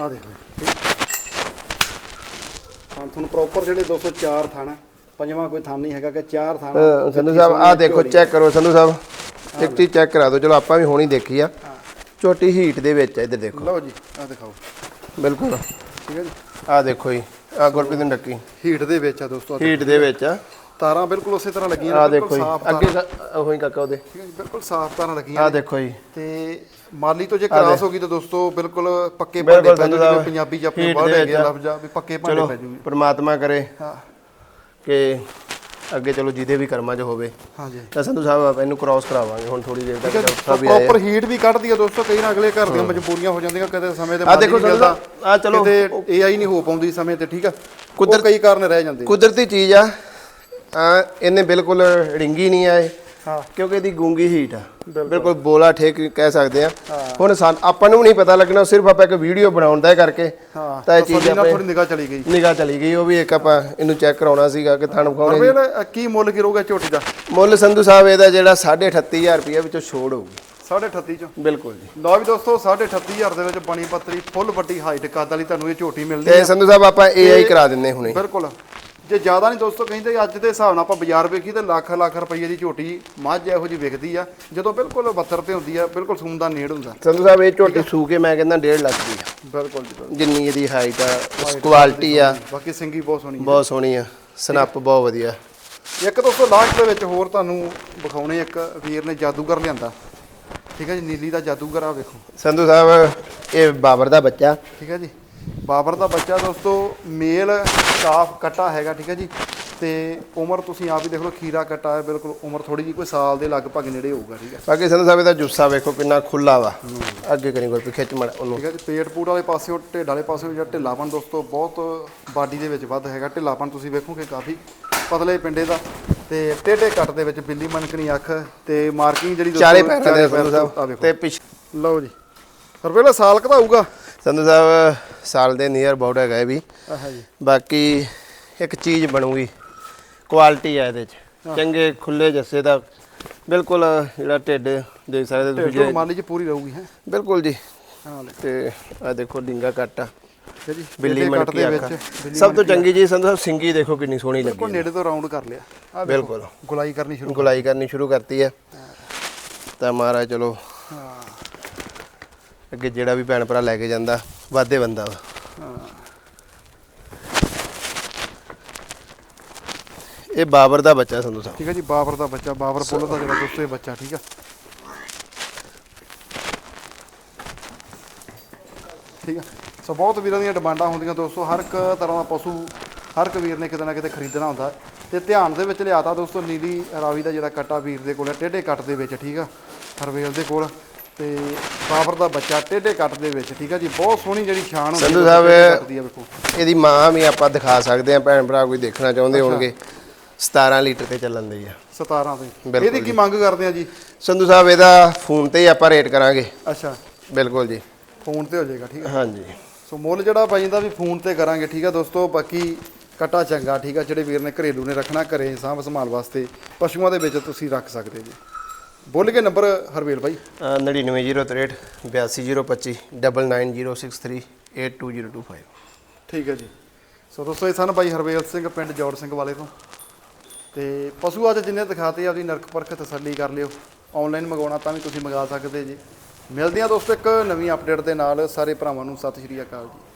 ਆ ਦੇਖੋ ਹਾਂ ਤੁਹਾਨੂੰ ਪ੍ਰੋਪਰ ਜਿਹੜੇ 204 ਥਣ ਆ, ਪੰਜਵਾਂ ਕੋਈ ਥਣ ਨਹੀਂ ਹੈਗਾ ਕਿ ਚਾਰ ਥਣ ਆ। ਅਹ ਸੰਧੂ ਸਾਹਿਬ ਆਹ ਦੇਖੋ ਚੈੱਕ ਕਰੋ ਸੰਧੂ ਸਾਹਿਬ। ਇੱਕ ਚੀਜ਼ ਚੈੱਕ ਕਰਾ ਦਿਓ ਚਲੋ ਆਪਾਂ ਵੀ ਹੁਣੀ ਦੇਖੀ ਆ। ਛੋਟੀ ਹੀਟ ਦੇ ਵਿੱਚ ਆ ਇੱਧਰ ਦੇਖੋ। ਲਓ ਜੀ ਆ ਦਿਖਾਓ। ਬਿਲਕੁਲ। ਠੀਕ ਹੈ ਜੀ। ਆਹ ਦੇਖੋ ਜੀ ਆਹ ਗੁਰਪ੍ਰੀਤ ਨੂੰ ਡੱਕੀ। ਹੀਟ ਦੇ ਵਿੱਚ ਆ ਦੋਸਤੋ ਹੀਟ ਦੇ ਵਿੱਚ ਆ। ਤਾਰਾਂ ਬਿਲਕੁਲ ਉਸੇ ਤਰ੍ਹਾਂ ਲੱਗੀਆਂ ਨੇ, ਦੇਖੋ ਬਿਲਕੁਲ ਜੀ ਅੱਗੇ ਉਹੀ ਕਾਕਾ ਉਹਦੇ। ਠੀਕ ਹੈ ਜੀ ਬਿਲਕੁਲ ਸਾਫ਼ ਤਾਰਾਂ ਲੱਗੀਆਂ ਨੇ। ਦੇਖੋ ਜੀ। ਤੇ ਮਾਲੀ ਤੋਂ ਜੇ ਕਰਾਸ ਹੋ ਗਈ ਤਾਂ ਦੋਸਤੋ ਬਿਲਕੁਲ ਪੱਕੇ ਭਾਂਡੇ ਪੈ ਜੂਗੇ। ਪੰਜਾਬੀ ਚ ਆਪਣੇ ਦੇ ਹੈਗੇ ਆ। ਲਫ਼ਜ਼ ਆ ਵੀ ਪੱਕੇ ਭਾਂਡੇ ਪੈ ਜੂਗੇ ਪ੍ਰਮਾਤਮਾ ਕਰੇ ਹਾਂ। ਕਿ ਅੱਗੇ ਚਲੋ ਜਿਹਦੇ ਵੀ ਕਰਮਾਂ 'ਚ ਹੋਵੇ। ਹਾਂਜੀ। ਤਾਂ ਸੰਧੂ ਸਾਹਿਬ ਆਪਾਂ ਇਹਨੂੰ ਕ੍ਰਾਸ ਕਰਾਵਾਂਗੇ ਹੁਣ ਥੋੜੀ ਦੇਰ ਤੱਕ ਸਾਹਿਬ ਵੀ ਆਏ ਪ੍ਰੋਪਰ ਹੀਟ ਵੀ ਕੱਢਦੀ ਆ ਦੋਸਤੋ ਕਈ ਨਾ ਅਗਲੇ ਘਰ ਦੀਆਂ ਮਜਬੂਰੀਆਂ ਹੋ ਜਾਂਦੀਆਂ ਕਦੇ ਸਮੇਂ ਤੇ ਆਹ ਦੇਖੋ ਸਾਹਿਬ, ਆਹ ਚਲੋ। ਕਿਤੇ ਏਆਈ ਨਹੀਂ ਹੋ ਪਾਉਂਦੀ ਸਮੇਂ ਤੇ ਠੀਕ ਆ? ਕੁਦਰਤ ਕਈ ਕਾਰਨ ਰਹਿ ਜਾਂਦੇ ਕੁਦਰਤੀ ਚੀਜ਼ ਆ। ਆ ਇਹਨੇ ਬਿਲਕੁਲ ਰਿੰਗੀ ਨਹੀਂ ਆਏ ਹਾਂ। ਕਿਉਂਕਿ ਇਹਦੀ ਗੂੰਗੀ ਹੀਟ ਆ। ਬਿਲਕੁਲ। ਬੋਲਾ ਠੇਕ ਕਹਿ ਸਕਦੇ ਆ। ਹੁਣ ਆਪਾਂ ਨੂੰ ਨਹੀਂ ਪਤਾ ਲੱਗਣਾ ਸਿਰਫ ਆਪਾਂ ਇੱਕ ਵੀਡੀਓ ਬਣਾਉਣ ਦਾ ਕਰਕੇ ਹਾਂ। ਤਾਂ ਇਹ ਚੀਜ਼ ਥੋੜੀ ਨਿਗਾਹ ਚਲੀ ਗਈ। ਨਿਗਾਹ ਚਲੀ ਗਈ ਉਹ ਵੀ ਇੱਕ ਆਪਾਂ ਇਹਨੂੰ ਚੈੱਕ ਕਰਾਉਣਾ ਸੀਗਾ ਕਿ ਵਿਖਾਉਣੇ ਰਵੇਲ ਕੀ ਮੁੱਲ ਕੀ ਰਹੂਗਾ ਝੋਟੀ ਦਾ? ਮੁੱਲ ਸੰਧੂ ਸਾਹਿਬ ਇਹਦਾ ਜਿਹੜਾ 38500 ਰੁਪਏ ਵਿੱਚੋਂ ਛੋੜ ਹੋਊਗੀ 38.5 ਚੋਂ? ਬਿਲਕੁਲ ਜੀ। ਲਓ ਵੀ ਦੋਸਤੋ 38500 ਦੇ ਵਿੱਚ ਬਣੀ ਪੱਤਰੀ ਫੁੱਲ ਵੱਡੀ ਹਾਈਟ ਕੱਦ ਵਾਲੀ ਤੁਹਾਨੂੰ ਇਹ ਝੋਟੀ ਮਿਲਦੀ ਤੇ ਹੈ ਸੰਧੂ ਸਾਹਿਬ ਆਪਾਂ AI ਕਰਾ ਦਿੰਨੇ ਹੁਣੇ। ਬਿਲਕੁਲ। ਜੇ ਜ਼ਿਆਦਾ ਨਹੀਂ ਦੋਸਤੋ ਕਹਿੰਦੇ ਅੱਜ ਦੇ ਹਿਸਾਬ ਨਾਲ ਆਪਾਂ ਬਾਜ਼ਾਰ ਵੇਖੀ ਤੇ ਲੱਖ ਲੱਖ ਰੁਪਏ ਦੀ ਝੋਟੀ ਮੱਝ ਇਹੋ ਜੀ ਵਿਕਦੀ ਆ ਜਦੋਂ ਬਿਲਕੁਲ 72 ਤੇ ਹੁੰਦੀ ਆ ਬਿਲਕੁਲ ਸੂਨ ਦਾ ਨੇੜ ਹੁੰਦਾ। ਸੰਧੂ ਸਾਹਿਬ ਇਹ ਝੋਟੀ ਸੂ ਕੇ ਮੈਂ ਕਹਿੰਦਾ 1.5 ਲੱਖ ਦੀ ਆ। ਬਿਲਕੁਲ ਜੀ। ਜਿੰਨੀ ਇਹਦੀ ਹਾਈਟ ਆ ਕੁਆਲਿਟੀ ਆ। ਬਾਕੀ ਸਿੰਗੀ ਬਹੁਤ ਸੋਹਣੀ ਬਹੁਤ ਸੋਹਣੀ ਆ ਸਨੱਪ ਬਹੁਤ ਵਧੀਆ। ਇੱਕ ਦੋਸਤੋ ਲਾਸਟ ਦੇ ਵਿੱਚ ਹੋਰ ਤੁਹਾਨੂੰ ਵਿਖਾਉਣੇ ਇੱਕ ਵੀਰ ਨੇ ਜਾਦੂਗਰ ਲਿਆਂਦਾ। ਠੀਕ ਹੈ ਜੀ ਨੀਲੀ ਦਾ ਜਾਦੂਗਰ ਆ ਵੇਖੋ। ਸੰਧੂ ਸਾਹਿਬ ਇਹ ਬਾਬਰ ਦਾ ਬੱਚਾ। ਠੀਕ ਹੈ ਜੀ। ਬਾਬਰ ਦਾ ਬੱਚਾ ਦੋਸਤੋ ਮੇਲ ਸਾਫ਼ ਕਟਾ ਹੈਗਾ ਠੀਕ ਹੈ ਜੀ? ਤੇ ਉਮਰ ਤੁਸੀਂ ਆਪ ਹੀ ਦੇਖ ਲਓ ਖੀਰਾ ਕਟਾ ਹੈ ਬਿਲਕੁਲ ਉਮਰ ਥੋੜੀ ਜੀ ਕੋਈ ਸਾਲ ਦੇ ਲਗਭਗ ਨੇੜੇ ਹੋਊਗਾ ਠੀਕ ਹੈ? ਬਾਕੀ ਸੰਧੂ ਸਾਹਿਬ ਇਹਦਾ ਜੁੱਸਾ ਵੇਖੋ ਕਿੰਨਾ ਖੁੱਲਾ ਵਾ। ਅੱਗੇ ਕਰੀ ਕੋਈ ਖਿੱਚ ਮੜ ਉਹਨੂੰ ਠੀਕ ਹੈ ਜੀ ਪੇਟ ਪੂਟ ਵਾਲੇ ਪਾਸਿਓਂ ਢਿੱਡ ਵਾਲੇ ਪਾਸਿਓਂ ਜਿਹੜਾ ਢਿੱਲਾਪਨ ਦੋਸਤੋ ਬਹੁਤ ਬਾਡੀ ਦੇ ਵਿੱਚ ਵੱਧ ਹੈਗਾ। ਢਿੱਲਾਪਨ ਤੁਸੀਂ ਵੇਖੋਗੇ ਕਾਫੀ ਪਤਲੇ ਪਿੰਡੇ ਦਾ। ਤੇ ਟੇਢੇ ਕੱਟ ਦੇ ਵਿੱਚ ਬਿੱਲੀ ਮਨਕਣੀ ਅੱਖ ਤੇ ਮਾਰਕਿੰਗ ਜਿਹੜੀ ਦੋਸਤੋ ਚਾਰੇ ਪੈਰਾਂ ਦੇ ਸੰਧੂ ਸਾਹਿਬ ਤੇ ਪਿਛ ਲਓ ਜੀ। ਰੁਪਏ ਸਾਲ ਕਧਾਊਗਾ ਸੰਧੂ ਸਾਹਿਬ ਸਾਲ ਦੇ ਨੀਅਰ ਬਾਊਟ ਹੈਗਾ ਇਹ ਵੀ। ਆਹ ਜੀ। ਬਾਕੀ ਇੱਕ ਚੀਜ਼ ਬਣੂਗੀ ਕੁਆਲਿਟੀ ਆ ਇਹਦੇ ਚ। ਚੰਗੇ ਖੁੱਲੇ ਜੱਸੇ ਦਾ ਬਿਲਕੁਲ ਜਿਹੜਾ ਢਿੱਡ ਦੇਖ ਸਕਦੇ ਤੁਸੀਂ ਜਿਹੜੇ ਮਾਲੀ ਚ ਪੂਰੀ ਰਹੂਗੀ ਹੈ। ਬਿਲਕੁਲ ਜੀ। ਹਾਂ ਤੇ ਆ ਦੇਖੋ ਡਿੰਗਾ ਕੱਟ ਆ। ਹੈ ਜੀ ਬਿੱਲੀ ਮਣਕੀ ਦੇ ਵਿੱਚ ਸਭ ਤੋਂ ਚੰਗੀ ਚੀਜ਼ ਸੰਧੂ ਸਾਹਿਬ ਸਿੰਗੀ ਦੇਖੋ ਕਿੰਨੀ ਸੋਹਣੀ ਲੱਗੀ ਨੇੜੇ ਤੋਂ ਰਾਉਂਡ ਕਰ ਲਿਆ। ਆ ਬਿਲਕੁਲ। ਗੁਲਾਈ ਕਰਨੀ ਸ਼ੁਰੂ ਗੁਲਾਈ ਕਰਨੀ ਸ਼ੁਰੂ ਕਰਤੀ ਹੈ। ਤਾਂ ਮਹਾਰਾਜ ਚਲੋ ਹਾਂ। ਅੱਗੇ ਜਿਹੜਾ ਵੀ ਭੈਣ ਭਰਾ ਲੈ ਕੇ ਜਾਂਦਾ ਵਾਧੇ ਬੰਦਾ ਵਾ। ਇਹ ਬਾਬਰ ਦਾ ਬੱਚਾ ਸੰਧੂ ਸਾਹਿਬ। ਠੀਕ ਹੈ ਜੀ, ਬਾਬਰ ਦਾ ਬੱਚਾ, ਬਾਬਰ ਪੁੱਲ ਦਾ ਜਿਹੜਾ ਦੋਸਤੋ ਇਹ ਬੱਚਾ, ਠੀਕ ਆ ਠੀਕ ਆ ਸੋ ਬਹੁਤ ਵੀਰਾਂ ਦੀਆਂ ਡਿਮਾਂਡਾਂ ਹੁੰਦੀਆਂ ਦੋਸਤੋ, ਹਰ ਇੱਕ ਤਰ੍ਹਾਂ ਦਾ ਪਸ਼ੂ, ਹਰ ਇੱਕ ਵੀਰ ਨੇ ਕਿਤੇ ਨਾ ਕਿਤੇ ਖਰੀਦਣਾ ਹੁੰਦਾ। ਤੇ ਧਿਆਨ ਦੇ ਵਿੱਚ ਲਿਆਤਾ ਦੋਸਤੋ, ਨੀਲੀ ਰਾਵੀ ਦਾ ਜਿਹੜਾ ਕੱਟਾ ਵੀਰ ਦੇ ਕੋਲ ਟੇਢੇ ਕੱਟ ਦੇ ਵਿੱਚ, ਠੀਕ ਆ ਹਰਵੇਲ ਦੇ ਕੋਲ। ਤੇ ਬਾਬਰ ਦਾ ਬੱਚਾ ਟੇਢੇ ਕੱਟ ਦੇ ਵਿੱਚ ਠੀਕ ਆ ਜੀ? ਬਹੁਤ ਸੋਹਣੀ ਜਿਹੜੀ ਛਾਣ ਹੁੰਦੀ ਸੰਧੂ ਸਾਹਿਬ, ਇਹਦੀ ਮਾਂ ਵੀ ਆਪਾਂ ਦਿਖਾ ਸਕਦੇ ਆ ਭੈਣ ਭਰਾ ਕੋਈ ਦੇਖਣਾ ਚਾਹੁੰਦੇ ਹੋਣਗੇ। 17 ਲੀਟਰ ਤੇ ਚੱਲਣ ਦੀ ਆ। 17 ਤੇ। ਇਹਦੀ ਕੀ ਮੰਗ ਕਰਦੇ ਆ ਜੀ? ਸੰਧੂ ਸਾਹਿਬ ਇਹਦਾ ਫੋਨ ਤੇ ਹੀ ਆਪਾਂ ਰੇਟ ਕਰਾਂਗੇ। ਅੱਛਾ। ਬਿਲਕੁਲ ਜੀ। ਫੋਨ ਤੇ ਹੋ ਜਾਏਗਾ ਠੀਕ ਆ। ਹਾਂਜੀ। ਸੋ ਮੁੱਲ ਜਿਹੜਾ ਬਾਈ ਦਾ ਵੀ ਫੋਨ ਤੇ ਕਰਾਂਗੇ ਠੀਕ ਆ ਦੋਸਤੋ ਬਾਕੀ ਕਟਾ ਚੰਗਾ ਠੀਕ ਆ ਜਿਹੜੇ ਵੀਰ ਨੇ ਘਰੇਲੂ ਨੇ ਰੱਖਣਾ ਘਰੇ ਸਾਂਭ ਸੰਭਾਲ ਵਾਸਤੇ ਪਸ਼ੂਆਂ ਦੇ ਵਿੱਚ ਤੁਸੀਂ ਰੱਖ ਸਕਦੇ ਜੀ। ਬੋਲ ਕੇ ਨੰਬਰ ਹਰਵੇਲ ਬਾਈ। ਅਹ 99063 82025 99063 82025 ਠੀਕ ਹੈ ਜੀ। ਸੋ ਦੋਸਤੋ ਇਹ ਸਨ ਬਾਈ ਹਰਵੇਲ ਸਿੰਘ ਪਿੰਡ ਜੋੜ ਸਿੰਘ ਵਾਲੇ ਤੋਂ। ਤੇ ਪਸ਼ੂ ਅੱਜ ਜਿੰਨੇ ਦਿਖਾਤੇ ਆਪਦੀ ਨਰਕ ਪਰਖ ਤਸੱਲੀ ਕਰ ਲਿਓ। ਆਨਲਾਈਨ ਮੰਗਾਉਣਾ ਤਾਂ ਵੀ ਤੁਸੀਂ ਮੰਗਾ ਸਕਦੇ ਜੀ। ਮਿਲਦੇ ਹਾਂ ਦੋਸਤੋ ਇੱਕ ਨਵੀਂ ਅਪਡੇਟ ਦੇ ਨਾਲ। ਸਾਰੇ ਭਰਾਵਾਂ ਨੂੰ ਸਤਿ ਸ਼੍ਰੀ ਅਕਾਲ ਜੀ।